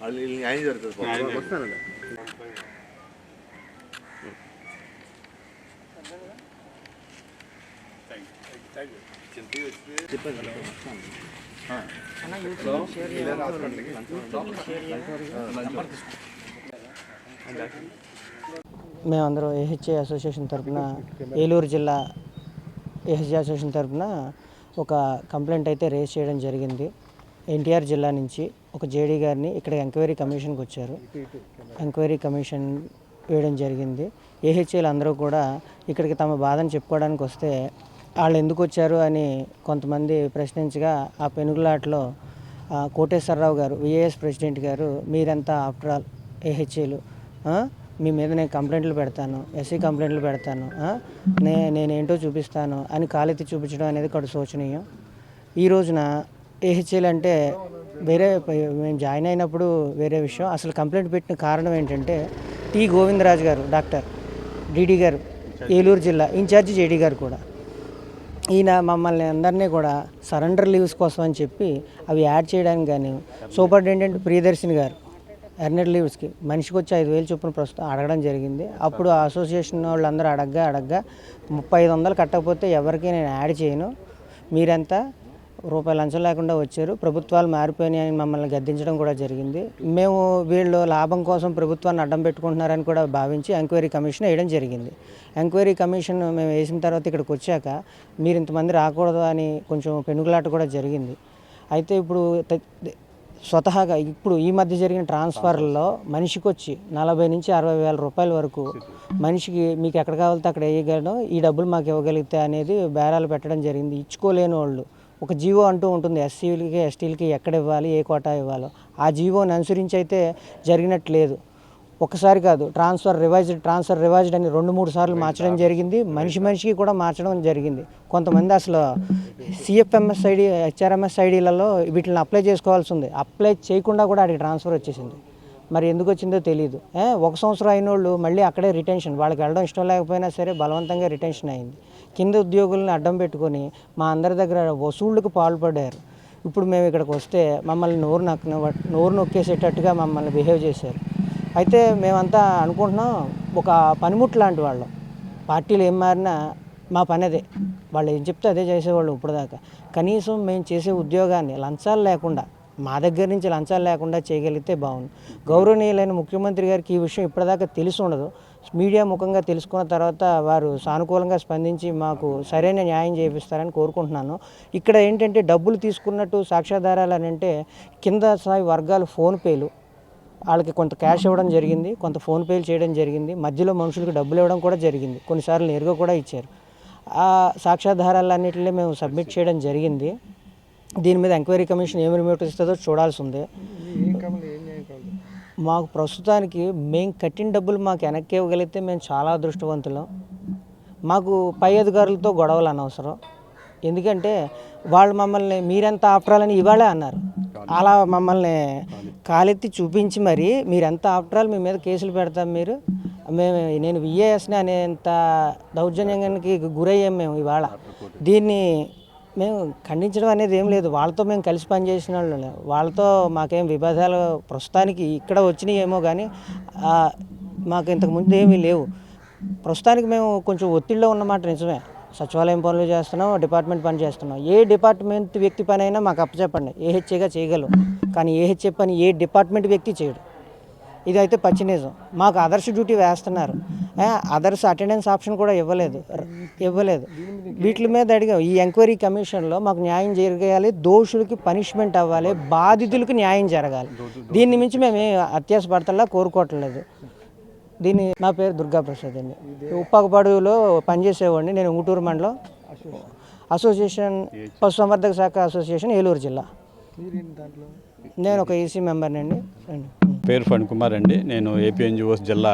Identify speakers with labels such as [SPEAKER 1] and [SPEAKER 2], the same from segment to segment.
[SPEAKER 1] వాళ్ళు వీళ్ళు న్యాయం జరుగుతుంది పాపం. వస్తానండి
[SPEAKER 2] మేమందరం ఏహెచ్ఏ అసోసియేషన్ తరఫున ఏలూరు జిల్లా ఏహెచ్ఏ అసోసియేషన్ తరఫున ఒక కంప్లైంట్ అయితే రేస్ చేయడం జరిగింది. ఎన్టీఆర్ జిల్లా నుంచి ఒక జేడీ గారిని ఇక్కడ ఎంక్వైరీ కమిషన్కి వచ్చారు. ఎంక్వైరీ కమిషన్ వేయడం జరిగింది. ఏహెచ్ఏలు అందరూ కూడా ఇక్కడికి తమ బాధను చెప్పుకోవడానికి వస్తే వాళ్ళు ఎందుకు వచ్చారు అని కొంతమంది ప్రశ్నించగా ఆ పెనుగులాటలో కోటేశ్వరరావు గారు విఏఎస్ ప్రెసిడెంట్ గారు మీరంతా ఆఫ్టర్ ఆల్ ఏహెచ్ఏలు మీ మీద నేను కంప్లైంట్లు పెడతాను ఎస్సీ కంప్లైంట్లు పెడతాను నే నేనేంటో చూపిస్తాను అని కాలెత్తి చూపించడం అనేది ఒకటి శోచనీయం. ఈ రోజున ఏహెచ్ఏలు అంటే వేరే మేము జాయిన్ అయినప్పుడు వేరే విషయం. అసలు కంప్లైంట్ పెట్టిన కారణం ఏంటంటే టి గోవిందరాజు గారు డాక్టర్ డిడి గారు ఏలూరు జిల్లా ఇన్ఛార్జి జేడీ గారు కూడా. ఈయన మమ్మల్ని అందరినీ కూడా సరెండర్ లీవ్స్ కోసం అని చెప్పి అవి యాడ్ చేయడానికి కానీ సూపరింటెండెంట్ ప్రియదర్శిని గారు ఎర్నర్ లీవ్స్కి మనిషికి వచ్చి ఐదు వేలు చొప్పున ప్రస్తుతం అడగడం జరిగింది. అప్పుడు ఆ అసోసియేషన్ వాళ్ళందరూ అడగ్గా అడగ్గా ముప్పై ఐదు వందలు కట్టకపోతే ఎవరికి నేను యాడ్ చేయను. మీరంతా? రూపాయి లంచం లేకుండా వచ్చారు. ప్రభుత్వాలు మారిపోయినాయని మమ్మల్ని గద్దించడం కూడా జరిగింది. మేము వీళ్ళు లాభం కోసం ప్రభుత్వాన్ని అడ్డం పెట్టుకుంటున్నారని కూడా భావించి ఎంక్వైరీ కమిషన్ వేయడం జరిగింది. ఎంక్వైరీ కమిషన్ మేము వేసిన తర్వాత ఇక్కడికి వచ్చాక మీరు ఇంతమంది రాకూడదు అని కొంచెం పెనుగులాట కూడా జరిగింది. అయితే ఇప్పుడు స్వతహాగా ఇప్పుడు ఈ మధ్య జరిగిన ట్రాన్స్ఫర్లో మనిషికి వచ్చి నలభై నుంచి అరవై వేల రూపాయల వరకు మనిషికి మీకు ఎక్కడ కావాలితే అక్కడ వేయగలడం ఈ డబ్బులు మాకు ఇవ్వగలిగితే అనేది బేరాలు పెట్టడం జరిగింది. ఇచ్చుకోలేని వాళ్ళు ఒక జీవో అంటూ ఉంటుంది. ఎస్సీలకి ఎస్టీలకి ఎక్కడ ఇవ్వాలి ఏ కోటా ఇవ్వాలో. ఆ జీవోని అనుసరించి అయితే జరిగినట్టు లేదు ఒకసారి కాదు ట్రాన్స్ఫర్ రివైజ్డ్ ట్రాన్స్ఫర్ రివైజ్డ్ అని రెండు మూడు సార్లు మార్చడం జరిగింది. మనిషి మనిషికి కూడా మార్చడం జరిగింది. కొంతమంది అసలు సిఎఫ్ఎంఎస్ ఐడి హెచ్ఆర్ఎంఎస్ ఐడీలలో వీటిని అప్లై చేసుకోవాల్సి ఉంది. అప్లై చేయకుండా కూడా అడిగి ట్రాన్స్ఫర్ వచ్చేసింది. మరి ఎందుకు వచ్చిందో తెలియదు ఒక సంవత్సరం అయిన వాళ్ళు మళ్ళీ అక్కడే రిటెన్షన్ వాళ్ళకి వెళ్ళడం ఇష్టం లేకపోయినా సరే బలవంతంగా రిటెన్షన్ అయింది. కింద ఉద్యోగుల్ని అడ్డం పెట్టుకొని మా అందరి దగ్గర వసూళ్ళకు పాల్పడ్డారు. ఇప్పుడు మేము ఇక్కడికి వస్తే మమ్మల్ని నోరు నొక్క నోరు నొక్కేసేటట్టుగా మమ్మల్ని బిహేవ్ చేశారు. అయితే మేమంతా అనుకుంటున్నాం ఒక పనిముట్లు లాంటి వాళ్ళం. పార్టీలు ఏం మారినా మా పని అదే. వాళ్ళు ఏం చెప్తే అదే చేసేవాళ్ళు ఇప్పటిదాకా. కనీసం మేము చేసే ఉద్యోగాన్ని లంచాలు లేకుండా మా దగ్గర నుంచి లంచాలు లేకుండా చేయగలిగితే బాగుంది గౌరవనీయులైన ముఖ్యమంత్రి గారికి ఈ విషయం ఇప్పటిదాకా తెలిసి ఉండదు. మీడియా ముఖంగా తెలుసుకున్న తర్వాత వారు సానుకూలంగా స్పందించి మాకు సరైన న్యాయం చేపిస్తారని కోరుకుంటున్నాను. ఇక్కడ ఏంటంటే డబ్బులు తీసుకున్నట్టు సాక్ష్యాధారాలు అని అంటే కింద స్థాయి వర్గాలు ఫోన్పేలు వాళ్ళకి కొంత క్యాష్ ఇవ్వడం జరిగింది కొంత ఫోన్పేలు చేయడం జరిగింది మధ్యలో మనుషులకు డబ్బులు ఇవ్వడం కూడా జరిగింది. కొన్నిసార్లు నేరుగా కూడా ఇచ్చారు. ఆ సాక్ష్యాధారాలన్నింటినీ మేము సబ్మిట్ చేయడం జరిగింది. దీని మీద ఎంక్వైరీ కమిషన్ ఏమి రిమోట్ ఇస్తుందో చూడాల్సి ఉంది మాకు ప్రస్తుతానికి మేము కట్టిన డబ్బులు మాకు వెనక్కి ఇవ్వగలిగితే మేము చాలా అదృష్టవంతులం. మాకు పై అధికారులతో గొడవలు అనవసరం. ఎందుకంటే వాళ్ళు మమ్మల్ని మీరెంత ఆఫ్టరాలని ఇవాళే అన్నారు. అలా మమ్మల్ని కాలెత్తి చూపించి మరి మీరెంత ఆఫ్టరాల్ మీ మీద కేసులు పెడతాం మీరు? మేము నేను విఏఎస్ని అనేంత దౌర్జన్యానికి గురయ్యాం మేము ఇవాళ. దీన్ని మేము ఖండించడం అనేది ఏం లేదు. వాళ్ళతో మేము కలిసి పనిచేసిన వాళ్ళు వాళ్ళతో మాకేం విభేదాలు ప్రస్తుతానికి ఇక్కడ వచ్చినాయి ఏమో కానీ మాకు ఇంతకుముందు ఏమీ లేవు. ప్రస్తుతానికి మేము కొంచెం ఒత్తిడిలో ఉన్నమాట నిజమే. సచివాలయం పనులు చేస్తున్నాం డిపార్ట్మెంట్ పని చేస్తున్నాం. ఏ డిపార్ట్మెంట్ వ్యక్తి పని అయినా మాకు అప్పచెప్పండి. ఏహెచ్ఏగా చేయగలం. కానీ ఏహెచ్ఏ పని ఏ డిపార్ట్మెంట్ వ్యక్తి చేయడు. ఇది అయితే మాకు అదర్స్ డ్యూటీ వేస్తున్నారు. అదర్స్ అటెండెన్స్ ఆప్షన్ కూడా ఇవ్వలేదు. ఇవ్వలేదు. వీటి మీద అడిగాం. ఈ ఎంక్వైరీ కమిషన్లో మాకు న్యాయం జరగాలి దోషులకి పనిష్మెంట్ అవ్వాలి బాధితులకు న్యాయం జరగాలి. దీన్ని మించి మేము ఏ అత్యాసపడతల్లా కోరుకోవట్లేదు. దీన్ని నా పేరు దుర్గా ప్రసాద్ అండి. ఉప్పాకపాడులో పనిచేసేవాడిని నేను ఊటూరు మండలం అసోసియేషన్ పశుసంవర్ధక శాఖ అసోసియేషన్ ఏలూరు జిల్లా. నేను ఒక ఈసీ మెంబర్ని అండి.
[SPEAKER 3] పేరు ఫణ్ కుమార్ అండి. నేను ఏపీ ఎన్జిఓస్ జిల్లా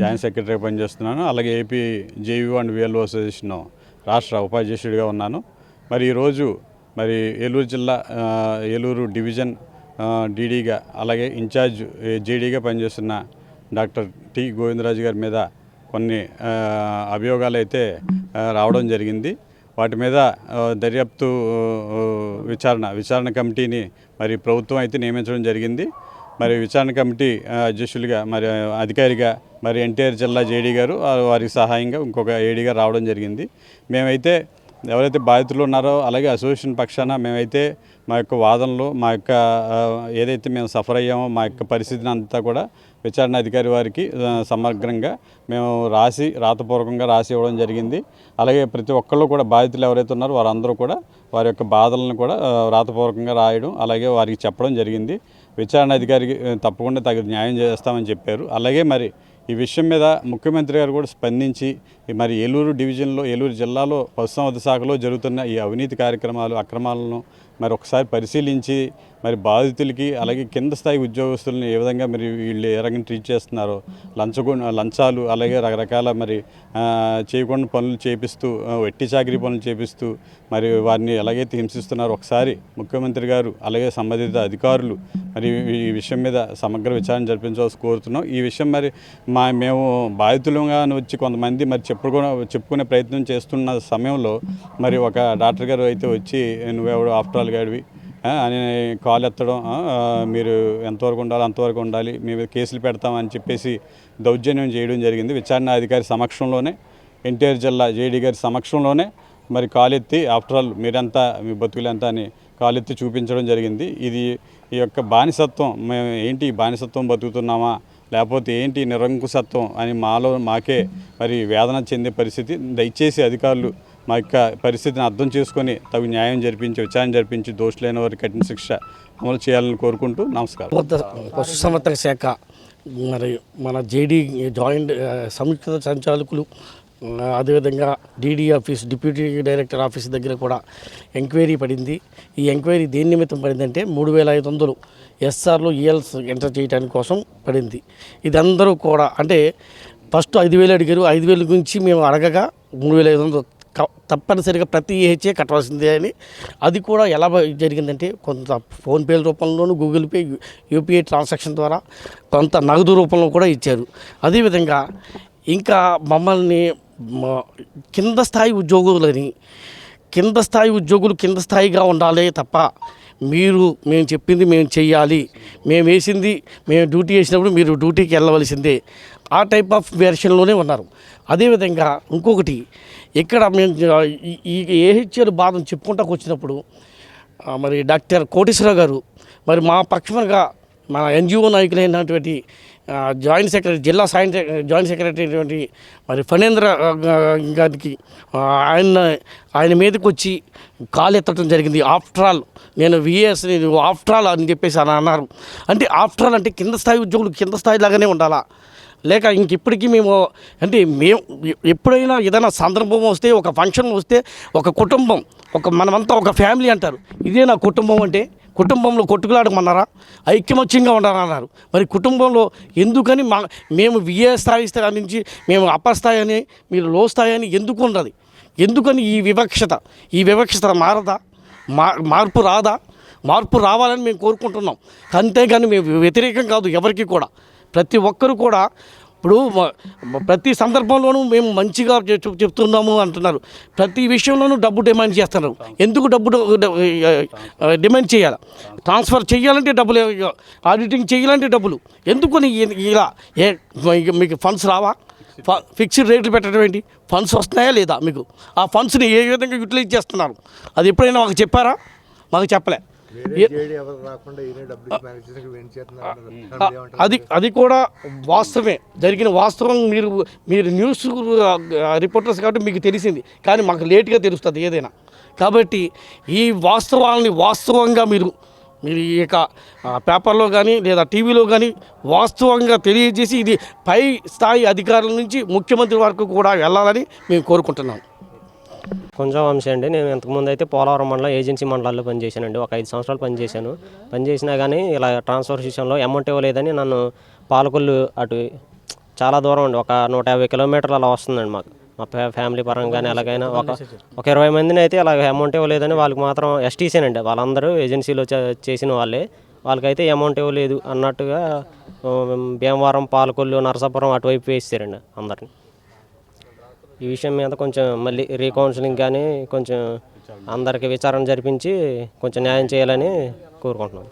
[SPEAKER 3] జాయింట్ సెక్రటరీగా పనిచేస్తున్నాను. అలాగే AP JV and VLO association రాష్ట్ర ఉపాధ్యక్షుడిగా ఉన్నాను. మరి ఈరోజు మరి ఏలూరు జిల్లా ఏలూరు డివిజన్ డీడీగా అలాగే ఇన్ఛార్జ్ జేడీగా పనిచేస్తున్న డాక్టర్ టి గోవిందరాజు గారి మీద కొన్ని అభియోగాలు అయితే రావడం జరిగింది. వాటి మీద దర్యాప్తు విచారణ విచారణ కమిటీని మరి ప్రభుత్వం అయితే నియమించడం జరిగింది. మరి విచారణ కమిటీ అధ్యక్షులుగా మరి అధికారిగా మరి ఎన్టీఆర్ జిల్లా జేడీ గారు వారికి సహాయంగా ఇంకొక ఏడీగా రావడం జరిగింది. మేమైతే ఎవరైతే బాధితులు ఉన్నారో అలాగే అసోసియేషన్ పక్షాన మేమైతే మా యొక్క వాదనలు మా యొక్క ఏదైతే మేము సఫర్ అయ్యామో మా యొక్క పరిస్థితిని అంతా కూడా విచారణ అధికారి వారికి సమగ్రంగా మేము రాసి రాతపూర్వకంగా రాసి ఇవ్వడం జరిగింది. అలాగే ప్రతి ఒక్కళ్ళు కూడా బాధితులు ఎవరైతే ఉన్నారో వారందరూ కూడా వారి యొక్క బాధలను కూడా రాతపూర్వకంగా రాయడం అలాగే వారికి చెప్పడం జరిగింది. విచారణ అధికారికి తప్పకుండా తగిన న్యాయం చేస్తామని చెప్పారు. అలాగే మరి ఈ విషయం మీద ముఖ్యమంత్రి గారు కూడా స్పందించి ఈ మరి ఏలూరు డివిజన్లో ఏలూరు జిల్లాలో పశుసంవర్ధ శాఖలో జరుగుతున్న ఈ అవినీతి కార్యక్రమాలు అక్రమాలను మరి ఒకసారి పరిశీలించి మరి బాధితులకి అలాగే కింద స్థాయి ఉద్యోగస్తులను ఏ విధంగా మరి వీళ్ళు ఏ రకంగా ట్రీట్ చేస్తున్నారో లంచగు లంచాలు అలాగే రకరకాల మరి చేయకుండా పనులు చేపిస్తూ ఆ, వెట్టి చాకరీ పనులు చేపిస్తూ మరి వారిని ఎలాగైతే హింసిస్తున్నారో ఒకసారి ముఖ్యమంత్రి గారు అలాగే సంబంధిత అధికారులు మరి ఈ విషయం మీద సమగ్ర విచారణ జరిపించవలసి కోరుతున్నాం. ఈ విషయం మరి మా మేము బాధితులుగా వచ్చి కొంతమంది మరి చెప్పుకో చెప్పుకునే ప్రయత్నం చేస్తున్న సమయంలో మరి ఒక డాక్టర్ గారు అయితే వచ్చి నువ్వెవడు? After all గాడివి. అని కాల్ ఎత్తడం మీరు ఎంతవరకు ఉండాలి అంతవరకు ఉండాలి మేము కేసులు పెడతామని చెప్పేసి దౌర్జన్యం చేయడం జరిగింది. విచారణ అధికారి సమక్షంలోనే ఎన్టీఆర్ జిల్లా జేడీ గారి సమక్షంలోనే మరి కాలెత్తి ఆఫ్టర్ ఆల్ మీరంతా మీ బతుకులంతా అని కాలెత్తి చూపించడం జరిగింది. ఇది ఈ యొక్క బానిసత్వం మేము ఏంటి బానిసత్వం బతుకుతున్నామా లేకపోతే ఏంటి నిరంకుశత్వం అని మాలో మాకే మరి వేదన చెందే పరిస్థితి. దయచేసి అధికారులు మా యొక్క పరిస్థితిని అర్థం చేసుకొని తగు న్యాయం జరిపించి విచారణ జరిపించి దోషులైన వారికి కఠిన శిక్ష అమలు చేయాలని కోరుకుంటూ నమస్కారం.
[SPEAKER 4] పశు పశుసంవర్ధక శాఖ మరి మన జేడీ జాయింట్ సంయుక్త సంచాలకులు అదేవిధంగా DD office deputy director office దగ్గర కూడా ఎంక్వైరీ పడింది. ఈ ఎంక్వైరీ దేని నిమిత్తం పడిందంటే మూడు వేల ఐదు వందలు ఎస్ఆర్లో ఈఎల్స్ ఎంటర్ చేయడానికి కోసం పడింది. ఇది అందరూ కూడా అంటే ఫస్ట్ ఐదు వేలు అడిగారు. ఐదు వేల గురించి మేము అడగగా మూడు వేల ఐదు వందలు తప్పనిసరిగా ప్రతి ఏహెచ్ఏ కట్టవలసిందే అని. అది కూడా ఎలా జరిగిందంటే కొంత PhonePe రూపంలోను Google Pay U- UPI transaction ద్వారా కొంత నగదు రూపంలో కూడా ఇచ్చారు. అదేవిధంగా ఇంకా మమ్మల్ని కింద స్థాయి ఉద్యోగులని కింద స్థాయి ఉద్యోగులు కింద స్థాయిగా ఉండాలి తప్ప మీరు మేము చెప్పింది మేము చెయ్యాలి. మేము వేసింది మేము డ్యూటీ చేసినప్పుడు మీరు డ్యూటీకి వెళ్ళవలసిందే. ఆ టైప్ ఆఫ్ వెర్షన్లోనే ఉన్నారు. అదేవిధంగా ఇంకొకటి ఇక్కడ మేము ఈ- ఏహెచ్ఎల్ బాధను చెప్పుకుంటాకు వచ్చినప్పుడు మరి డాక్టర్ కోటేశ్వరరావు గారు మరి మా పక్షంగా మన ఎన్జిఓ నాయకులైనటువంటి జాయింట్ సెక్రటరీ జిల్లా సాయం జాయింట్ సెక్రటరీ అయినటువంటి మరి ఫణేంద్ర గారికి ఆయన ఆయన మీదకి వచ్చి కాలు ఎత్తడం జరిగింది. ఆఫ్టర్ ఆల్ నేను విఏఎస్ ఆఫ్టర్ ఆల్ అని చెప్పేసి అని అన్నారు. అంటే ఆఫ్టర్ ఆల్ అంటే కింద స్థాయి ఉద్యోగులు కింద స్థాయి లాగానే ఉండాలా? లేక ఇంక ఇప్పటికీ మేము అంటే మేము ఎప్పుడైనా ఏదైనా సందర్భం వస్తే ఒక ఫంక్షన్ వస్తే ఒక కుటుంబం ఒక మనమంతా ఒక ఫ్యామిలీ అంటారు. ఇదే నా కుటుంబం అంటే కుటుంబంలో కొట్టుకులాడమన్నారా ఐక్యమత్యంగా ఉండాలన్నారు. మరి కుటుంబంలో ఎందుకని మా మేము విఏ స్థాయి స్థాయి నుంచి మేము అప్పర్ స్థాయి అని మీరు లో స్థాయి అని ఎందుకు ఉండదు? ఎందుకని ఈ వివక్షత? ఈ వివక్షత మారదా? మా మార్పు రాదా? మార్పు రావాలని మేము కోరుకుంటున్నాం. అంతేగాని మేము వ్యతిరేకం కాదు ఎవరికి కూడా. ప్రతి ఒక్కరు కూడా ఇప్పుడు ప్రతి సందర్భంలోనూ మేము మంచిగా చెప్- చెప్తున్నాము అంటున్నారు. ప్రతి విషయంలోనూ డబ్బు డిమాండ్ చేస్తున్నారు ఎందుకు డబ్బు డిమాండ్ చేయాలి? ట్రాన్స్ఫర్ చేయాలంటే డబ్బులు ఆడిటింగ్ చేయాలంటే డబ్బులు. ఎందుకు ఇలా ఏ మీకు- ఫండ్స్ రావా? ఫిక్స్డ్ రేట్లు పెట్టడం ఏంటి? ఫండ్స్ వస్తున్నాయా లేదా మీకు? ఆ ఫండ్స్ని ఏ విధంగా యూటిలైజ్ చేస్తున్నారు? అది ఎప్పుడైనా మాకు చెప్పారా? మాకు చెప్పలే. అది అది కూడా వాస్తవమే. జరిగిన వాస్తవం మీరు మీరు న్యూస్ రిపోర్టర్స్ కాబట్టి మీకు తెలిసింది. కానీ మాకు లేట్గా తెలుస్తుంది ఏదైనా. కాబట్టి ఈ వాస్తవాలని వాస్తవంగా మీరు మీరు ఈ యొక్క పేపర్లో కానీ లేదా టీవీలో కానీ వాస్తవంగా తెలియజేసి ఇది పై స్థాయి అధికారుల నుంచి ముఖ్యమంత్రి వరకు కూడా వెళ్ళాలని మేము కోరుకుంటున్నాం.
[SPEAKER 5] కొంచెం వంశీ అండి. నేను ఇంతకుముందు అయితే పోలవరం మండలం ఏజెన్సీ మండలాల్లో పనిచేశానండి. ఒక ఐదు సంవత్సరాలు పనిచేశాను. పనిచేసినా కానీ ఇలా ట్రాన్స్ఫర్ విషయంలో అమౌంట్ ఇవ్వలేదని నన్ను పాలకొల్లు అటు చాలా దూరం అండి. ఒక నూట యాభై కిలోమీటర్లు అలా వస్తుందండి మాకు. మా ఫ్యా- ఫ్యామిలీ పరంగా కానీ ఎలాగైనా ఒక ఒక ఇరవై మందిని అయితే అలా అమౌంట్ ఇవ్వలేదని వాళ్ళకి మాత్రం ఎస్టీసేనండి. వాళ్ళందరూ ఏజెన్సీలో చేసిన వాళ్ళే. వాళ్ళకైతే అమౌంట్ ఇవ్వలేదు అన్నట్టుగా భీమవరం పాలకొల్లు నరసాపురం అటువైపు వేసారండి అందరిని. ఈ విషయం మీద కొంచెం మళ్ళీ రీకౌన్సిలింగ్ కానీ కొంచెం అందరికి విచారణ జరిపించి కొంచెం న్యాయం చేయాలని కోరుకుంటున్నాం.